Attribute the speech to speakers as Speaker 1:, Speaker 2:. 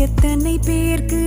Speaker 1: எத்தனை பேர்க்கு